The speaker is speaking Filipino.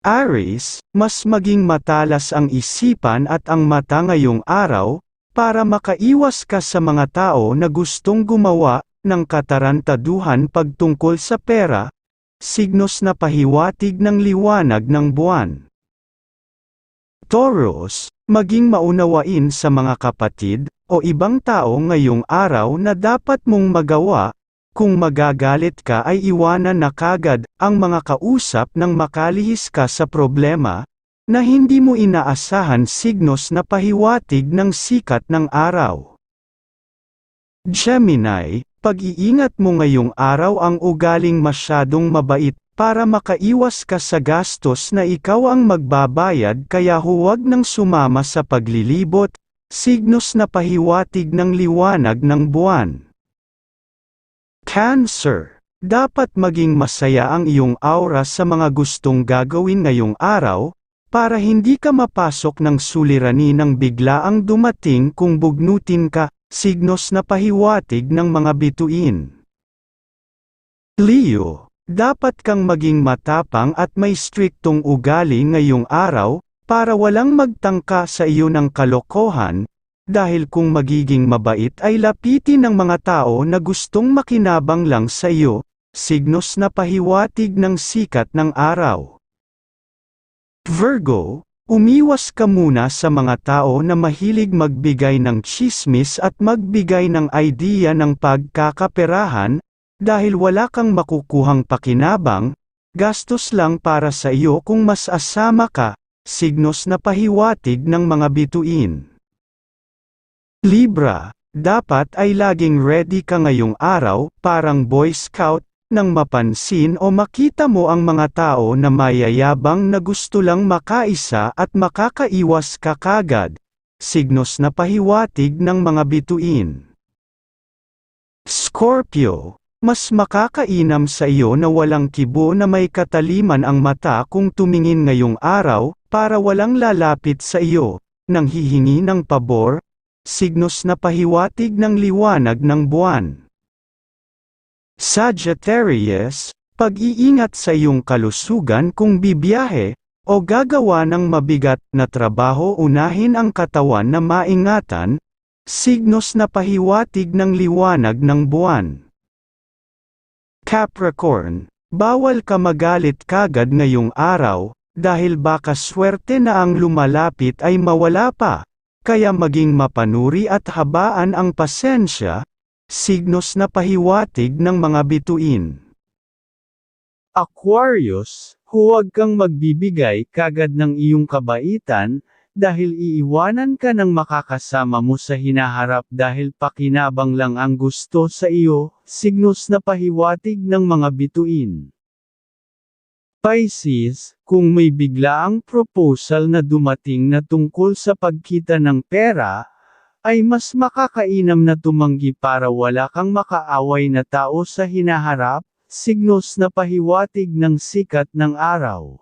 Aries, mas maging matalas ang isipan at ang mata ngayong araw, para makaiwas ka sa mga tao na gustong gumawa ng katarantaduhan pagtungkol sa pera, signos na pahiwatig ng liwanag ng buwan. Taurus, maging maunawain sa mga kapatid o ibang tao ngayong araw na dapat mong magawa, kung magagalit ka ay iwanan na kagad ang mga kausap nang makalihis ka sa problema, na hindi mo inaasahan signos na pahiwatig ng sikat ng araw. Gemini, pag-iingat mo ngayong araw ang ugaling masyadong mabait para makaiwas ka sa gastos na ikaw ang magbabayad kaya huwag nang sumama sa paglilibot, signos na pahiwatig ng liwanag ng buwan. Cancer. Dapat maging masaya ang iyong aura sa mga gustong gagawin ngayong araw, para hindi ka mapasok ng suliranin ng biglaang dumating kung bugnutin ka, signos na pahiwatig ng mga bituin. Leo. Dapat kang maging matapang at may striktong ugali ngayong araw, para walang magtangka sa iyo ng kalokohan, dahil kung magiging mabait ay lapitin ng mga tao na gustong makinabang lang sa iyo, signos na pahiwatig ng sikat ng araw. Virgo, umiwas ka muna sa mga tao na mahilig magbigay ng chismis at magbigay ng idea ng pagkakaperahan, dahil wala kang makukuhang pakinabang, gastos lang para sa iyo kung mas asama ka, signos na pahiwatig ng mga bituin. Libra, dapat ay laging ready ka ngayong araw, parang Boy Scout, nang mapansin o makita mo ang mga tao na mayayabang na gusto lang makaisa at makakaiwas ka kagad, signos na pahiwatig ng mga bituin. Scorpio, mas makakainam sa iyo na walang kibo na may kataliman ang mata kung tumingin ngayong araw, para walang lalapit sa iyo, nang hihingi ng pabor, signos na pahiwatig ng liwanag ng buwan. Sagittarius, pag-iingat sa iyong kalusugan kung bibiyahe, o gagawa ng mabigat na trabaho unahin ang katawan na maingatan, signos na pahiwatig ng liwanag ng buwan. Capricorn, bawal ka magalit kagad ngayong araw, dahil baka swerte na ang lumalapit ay mawala pa, kaya maging mapanuri at habaan ang pasensya, signos na pahiwatig ng mga bituin. Aquarius, huwag kang magbibigay kagad ng iyong kabaitan, dahil iiwanan ka ng makakasama mo sa hinaharap dahil pakinabang lang ang gusto sa iyo, signos na pahiwatig ng mga bituin. Pisces, kung may biglaang proposal na dumating na tungkol sa pagkita ng pera, ay mas makakainam na tumanggi para wala kang makaaway na tao sa hinaharap, signos na pahiwatig ng sikat ng araw.